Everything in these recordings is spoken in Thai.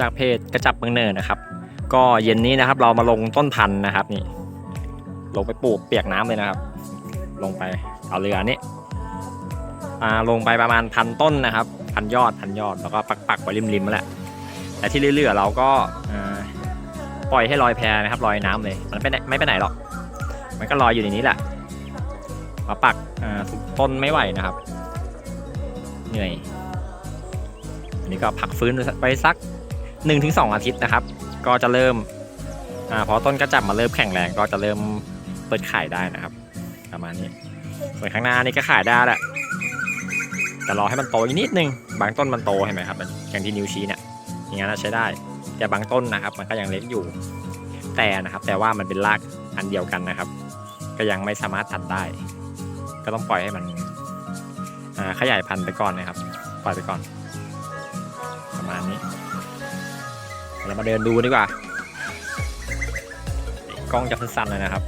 จากเพจกระจับเมืองเนินนะครับ ก็เย็นนี้นะครับ เรามาลงต้นพันธุ์นะครับนี่ ลงไปปลูกเปียกน้ำเลยนะครับ ลงไปเอาเรือนี้อ่าลงไปประมาณพันต้นนะครับ พันยอดพันยอดแล้วก็ปักปักไว้ริมๆมาแหละแต่ที่เรื่อยๆเราก็ปล่อยให้ลอยแพนะครับลอยน้ำเลย มันไม่ไปไหนไม่ไปไหนหรอก มันก็ลอยอยู่ในนี้แหละมาปักทุกต้นไม่ไหวนะครับ เหนื่อยอันนี้ก็พักฟื้นไปสัก 1-2 อาทิตย์นะครับ ก็จะเริ่มอ่าพอต้นกระจับมาเริ่มแข็งแรงก็จะเริ่มเปิดขายได้นะครับ ประมาณนี้ส่วนข้างหน้านี่ก็ขายได้แหละแต่รอให้มันโตอีกนิดนึง บางต้นมันโตเห็นไหมครับอย่างที่นิ้วชี้เนี่ยอย่างนั้นใช้ได้ แต่บางต้นนะครับ มันก็ยังเล็กอยู่ แต่นะครับ แต่ว่ามันเป็นรากอันเดียวกันนะครับ ก็ยังไม่สามารถตัดได้ ก็ต้องปล่อยให้มันขยายพันธุ์ไปก่อนนะครับ ปล่อยไปก่อน ประมาณนี้ เรามาเดินดูดีกว่ากล้องจะสั้นๆเลยนะครับ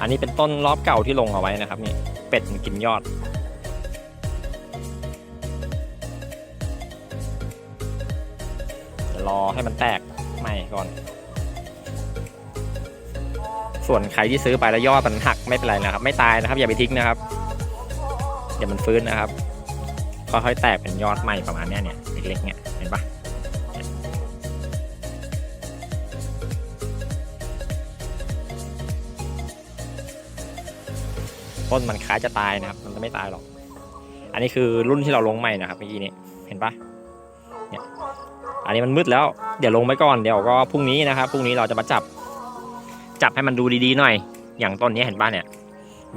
อันนี้เป็นต้นรอบเก่าที่ลงเอาไว้นะครับนี่เป็ดมันกินยอดเดี๋ยวรอให้มันแตกใหม่ก่อน ส่วนใครที่ซื้อไปแล้วยอดมันหักไม่เป็นไรนะครับ ไม่ตายนะครับ อย่าไปทิ้งนะครับ เดี๋ยวมันฟื้นนะครับ ค่อยๆแตกเป็นยอดใหม่ประมาณเนี้ยเนี่ยเล็กๆเนี่ยเห็นปะต้นมันคล้ายจะตายนะครับ มันจะไม่ตายหรอก อันนี้คือรุ่นที่เราลงใหม่นะครับเมื่อกี้นี้เห็นปะเนี่ยอันนี้มันมืดแล้ว เดี๋ยวลงไปก่อนเดี๋ยวก็พรุ่งนี้นะครับพรุ่งนี้เราจะมาจับ จับให้มันดูดีๆหน่อย อย่างต้นนี้เห็นปะเนี่ย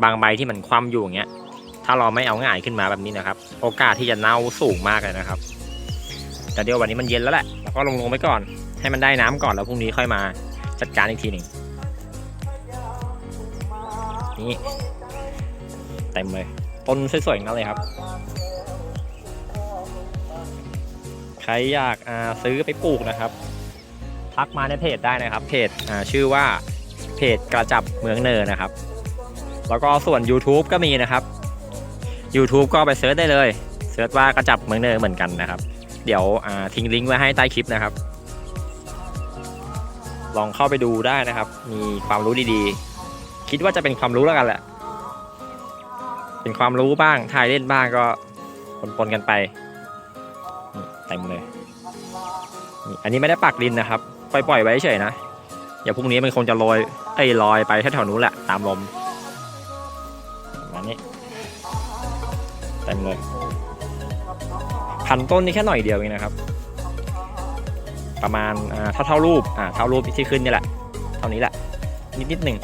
บางใบที่มันคว่ำอยู่อย่างเงี้ย ถ้าเราไม่เอาง่ายขึ้นมาแบบนี้นะครับ โอกาสที่จะเน่าสูงมากเลยนะครับ แต่เดี๋ยววันนี้มันเย็นแล้วแหละเราก็ลงลงไปก่อน ให้มันได้น้ำก่อนแล้วพรุ่งนี้ค่อยมาจัดการอีกทีหนึ่งนี่เต็มเลยต้นสวยๆนั่นเลยครับ ใครอยากซื้อไปปลูกนะครับทักมาในเพจได้นะครับ เพจชื่อว่าเพจกระจับเมืองเนินนะครับ แล้วก็ส่วน YouTube ก็มีนะครับ YouTube ก็ไปเซิร์ชได้เลยเซิร์ชว่ากระจับเมืองเนินเหมือนกันนะครับ เดี๋ยวทิ้งลิงก์ไว้ให้ใต้คลิปนะครับ ลองเข้าไปดูได้นะครับ มีความรู้ดีๆ คิดว่าจะเป็นความรู้แล้วกันแหละ เป็นความรู้บ้างถ่ายเล่นบ้างก็ปนๆกันไปเต็มเลยอันนี้ไม่ได้ปักดินนะครับปล่อยๆไว้เฉยนะเดี๋ยวพรุ่งนี้มันคงจะลอยเอ้ลอยไปแถวๆนู้นแหละตามลม เต็มเลยพันต้นนี่แค่หน่อยเดียวเองนะครับ ประมาณอ่าเท่าเท่ารูปอ่าเท่ารูปที่ขึ้นนี่แหละ เท่านี้แหละ นิดนิดหนึ่ง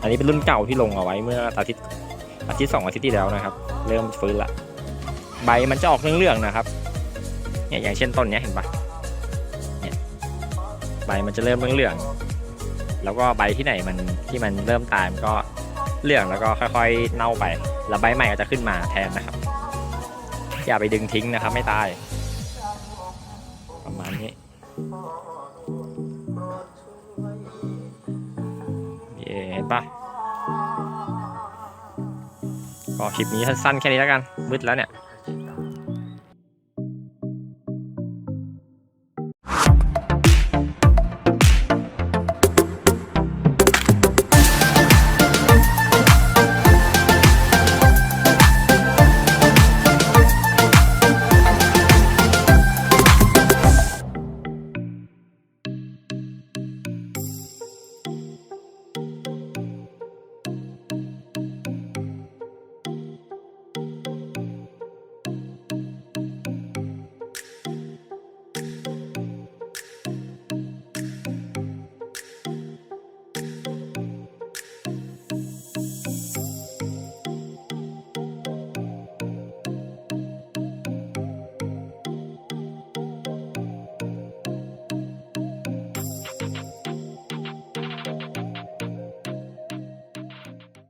อันนี้เป็นรุ่นเก่าที่ลงเอาไว้เมื่ออาทิตย์อาทิตย์สองอาทิตย์ที่แล้วนะครับ เริ่มฟื้นละ ใบมันจะออกเหลืองๆนะครับเนี่ยอย่างเช่นต้นนี้เห็นปะเนี่ยใบมันจะเริ่มเหลืองๆ แล้วก็ใบที่ไหนมันที่มันเริ่มตายมันก็เลื่องแล้วก็ค่อยๆเน่าไป แล้วใบใหม่ก็จะขึ้นมาแทนนะครับ อย่าไปดึงทิ้งนะครับ ไม่ตาย ประมาณนี้เย้เห็นปะก็คลิปนี้สั้นๆแค่นี้แล้วกันมืดแล้วเนี่ย